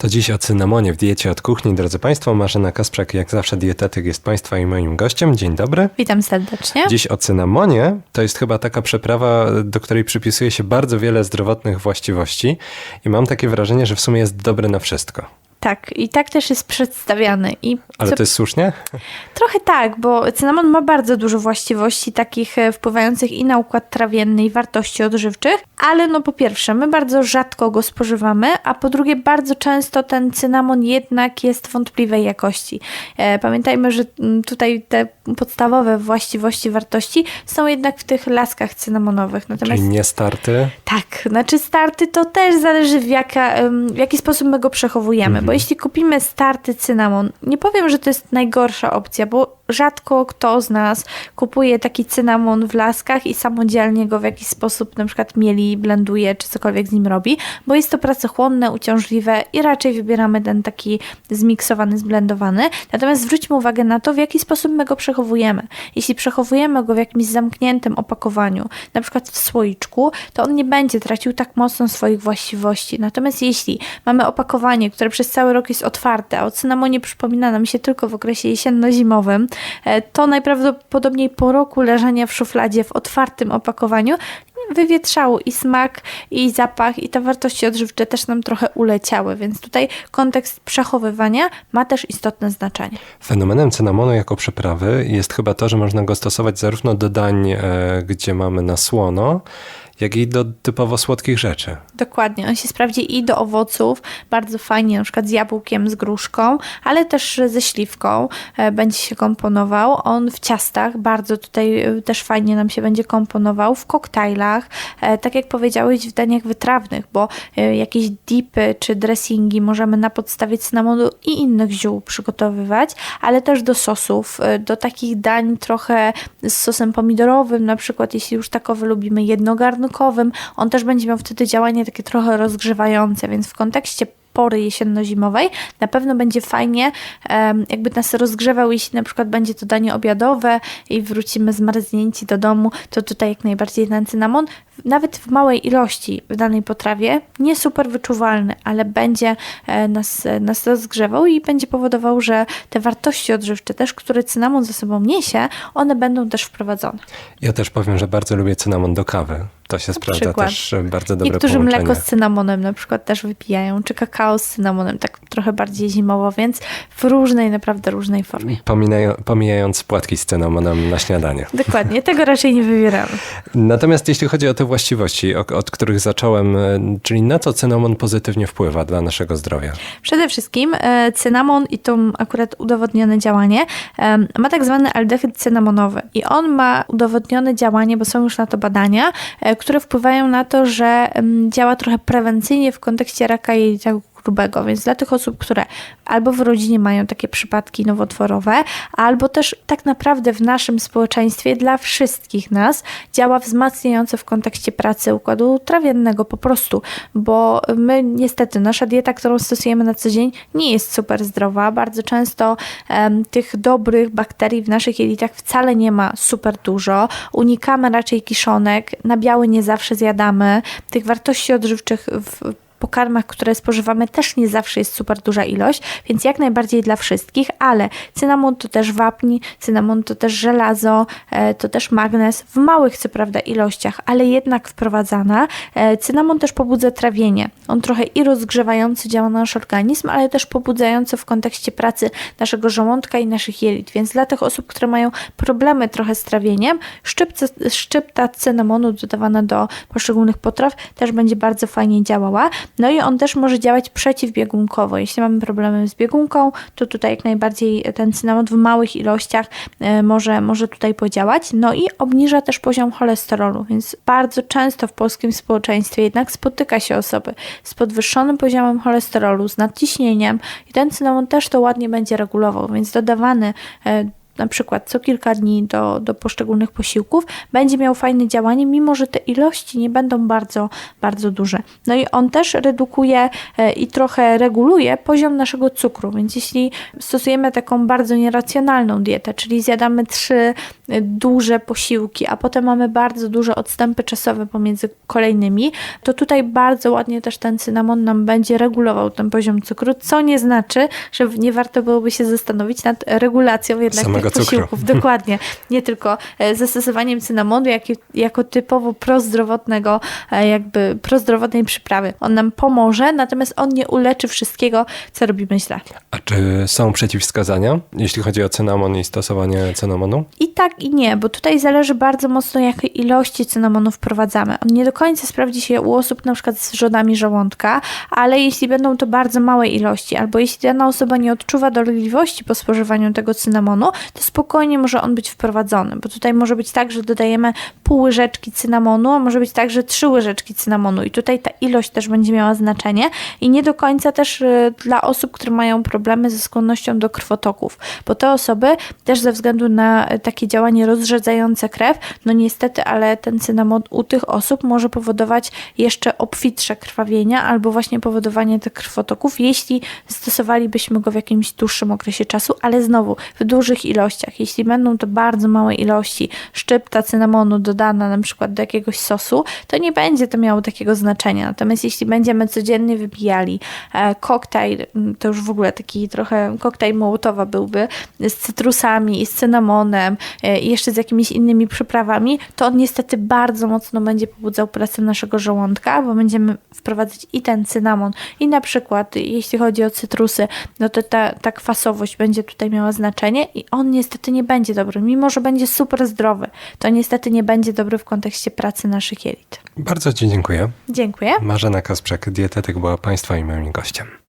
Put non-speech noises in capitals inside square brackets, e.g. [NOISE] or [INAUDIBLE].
To dziś o cynamonie w diecie od kuchni. Drodzy Państwo, Marzena Kasprzak, jak zawsze dietetyk, jest Państwa i moim gościem. Dzień dobry. Witam serdecznie. Dziś o cynamonie. To jest chyba taka przeprawa, do której przypisuje się bardzo wiele zdrowotnych właściwości i mam takie wrażenie, że w sumie jest dobre na wszystko. Tak, i tak też jest przedstawiany. I Ale co- to jest słusznie? Trochę tak, bo cynamon ma bardzo dużo właściwości takich e, wpływających i na układ trawienny, i wartości odżywczych, ale no po pierwsze, my bardzo rzadko go spożywamy, a po drugie, bardzo często ten cynamon jednak jest wątpliwej jakości. E, Pamiętajmy, że mm, tutaj te podstawowe właściwości, wartości są jednak w tych laskach cynamonowych. Natomiast Czyli nie starty. Tak, znaczy starty to też zależy w, jaka, w jaki sposób my go przechowujemy, bo jeśli kupimy starty cynamon, nie powiem, że to jest najgorsza opcja, bo rzadko kto z nas kupuje taki cynamon w laskach i samodzielnie go w jakiś sposób na przykład mieli, blenduje czy cokolwiek z nim robi, bo jest to pracochłonne, uciążliwe i raczej wybieramy ten taki zmiksowany, zblendowany. Natomiast zwróćmy uwagę na to, w jaki sposób my go przechowujemy. Jeśli przechowujemy go w jakimś zamkniętym opakowaniu, na przykład w słoiczku, to on nie będzie tracił tak mocno swoich właściwości. Natomiast jeśli mamy opakowanie, które przez cały rok jest otwarte, a o cynamonie przypomina nam się tylko w okresie jesienno-zimowym, e, to najprawdopodobniej po roku leżenia w szufladzie w otwartym opakowaniu wywietrzało i smak, i zapach, i te wartości odżywcze też nam trochę uleciały, więc tutaj kontekst przechowywania ma też istotne znaczenie. Fenomenem cynamonu jako przyprawy jest chyba to, że można go stosować zarówno do dań, e, gdzie mamy na słono, jak i do typowo słodkich rzeczy. Dokładnie, on się sprawdzi i do owoców, bardzo fajnie, na przykład z jabłkiem, z gruszką, ale też ze śliwką e, będzie się komponował. On w ciastach bardzo tutaj e, też fajnie nam się będzie komponował, w koktajlach, e, tak jak powiedziałeś, w daniach wytrawnych, bo jakieś dipy czy dressingi możemy na podstawie cynamonu i innych ziół przygotowywać, ale też do sosów, do takich dań trochę z sosem pomidorowym, na przykład jeśli już takowy lubimy on też będzie miał wtedy działanie takie trochę rozgrzewające, więc w kontekście pory jesienno-zimowej na pewno będzie fajnie, jakby nas rozgrzewał, jeśli na przykład będzie to danie obiadowe i wrócimy zmarznięci do domu, to tutaj jak najbardziej ten cynamon, nawet w małej ilości w danej potrawie, nie super wyczuwalny, ale będzie e, nas, e, nas rozgrzewał i będzie powodował, że te wartości odżywcze też, które cynamon ze sobą niesie, one będą też wprowadzone. Ja też powiem, że bardzo lubię cynamon do kawy. To się sprawdza przykład. też e, bardzo dobre Niektórzy połączenie. mleko z cynamonem na przykład też wypijają, czy kakao z cynamonem, tak trochę bardziej zimowo, więc w różnej, naprawdę różnej formie. Pominają, pomijając płatki z cynamonem na śniadanie. Dokładnie, tego raczej nie wybieramy. [LAUGHS] Natomiast jeśli chodzi o te właściwości, o, od których zacząłem, e, czyli na co cynamon pozytywnie wpływa dla naszego zdrowia? Przede wszystkim e, cynamon i to akurat udowodnione działanie e, ma tak zwany aldehyd cynamonowy i on ma udowodnione działanie, bo są już na to badania, które wpływają na to, że działa trochę prewencyjnie w kontekście raka jelita grubego, więc dla tych osób, które albo w rodzinie mają takie przypadki nowotworowe, albo też tak naprawdę w naszym społeczeństwie dla wszystkich nas działa wzmacniająco w kontekście pracy układu trawiennego po prostu, bo my niestety, nasza dieta, którą stosujemy na co dzień nie jest super zdrowa. Bardzo często em, tych dobrych bakterii w naszych jelitach wcale nie ma super dużo. Unikamy raczej kiszonek, nabiały nie zawsze zjadamy. Tych wartości odżywczych w pokarmach, które spożywamy, też nie zawsze jest super duża ilość, więc jak najbardziej dla wszystkich, ale cynamon to też wapń, cynamon to też żelazo, e, to też magnez, w małych co prawda ilościach, ale jednak wprowadzana. E, Cynamon też pobudza trawienie. On trochę i rozgrzewający działa na nasz organizm, ale też pobudzający w kontekście pracy naszego żołądka i naszych jelit, więc dla tych osób, które mają problemy trochę z trawieniem, szczypce, szczypta cynamonu dodawana do poszczególnych potraw też będzie bardzo fajnie działała. No i on też może działać przeciwbiegunkowo. Jeśli mamy problemy z biegunką, to tutaj jak najbardziej ten cynamon w małych ilościach e, może, może tutaj podziałać. No i obniża też poziom cholesterolu, więc bardzo często w polskim społeczeństwie jednak spotyka się osoby z podwyższonym poziomem cholesterolu, z nadciśnieniem i ten cynamon też to ładnie będzie regulował, więc dodawany e, na przykład co kilka dni do, do poszczególnych posiłków, będzie miał fajne działanie, mimo że te ilości nie będą bardzo, bardzo duże. No i on też redukuje e, i trochę reguluje poziom naszego cukru, więc jeśli stosujemy taką bardzo nieracjonalną dietę, czyli zjadamy trzy e, duże posiłki, a potem mamy bardzo duże odstępy czasowe pomiędzy kolejnymi, to tutaj bardzo ładnie też ten cynamon nam będzie regulował ten poziom cukru, co nie znaczy, że nie warto byłoby się zastanowić nad regulacją jednak Samego cukru. posiłków. Dokładnie. Nie tylko e, zastosowaniem cynamonu jak, jako typowo prozdrowotnego, e, jakby prozdrowotnej przyprawy. On nam pomoże, natomiast on nie uleczy wszystkiego, co robimy źle. A czy są przeciwwskazania, jeśli chodzi o cynamon i stosowanie cynamonu? I tak i nie, bo tutaj zależy bardzo mocno, jakie ilości cynamonu wprowadzamy. On nie do końca sprawdzi się u osób na przykład z wrzodami żołądka, ale jeśli będą to bardzo małe ilości, albo jeśli dana osoba nie odczuwa dolegliwości po spożywaniu tego cynamonu, to spokojnie może on być wprowadzony, bo tutaj może być tak, że dodajemy pół łyżeczki cynamonu, a może być tak, że trzy łyżeczki cynamonu i tutaj ta ilość też będzie miała znaczenie i nie do końca też y, dla osób, które mają problemy ze skłonnością do krwotoków, bo te osoby też ze względu na y, takie działanie rozrzedzające krew, no niestety, ale ten cynamon u tych osób może powodować jeszcze obfitsze krwawienia albo właśnie powodowanie tych krwotoków, jeśli stosowalibyśmy go w jakimś dłuższym okresie czasu, ale znowu w dużych ilościach. Jeśli będą to bardzo małe ilości szczypta cynamonu dodana na przykład do jakiegoś sosu, to nie będzie to miało takiego znaczenia. Natomiast jeśli będziemy codziennie wypijali e, koktajl, m, to już w ogóle taki trochę koktajl Mołotowa byłby, z cytrusami, z cynamonem e, i jeszcze z jakimiś innymi przyprawami, to on niestety bardzo mocno będzie pobudzał pracę naszego żołądka, bo będziemy wprowadzać i ten cynamon, i na przykład jeśli chodzi o cytrusy, no to ta, ta kwasowość będzie tutaj miała znaczenie i on niestety nie będzie dobry, mimo że będzie super zdrowy, to niestety nie będzie dobry w kontekście pracy naszych jelit. Bardzo Ci dziękuję. Dziękuję. Marzena Kasprzak, dietetyk, była Państwa i moim gościem.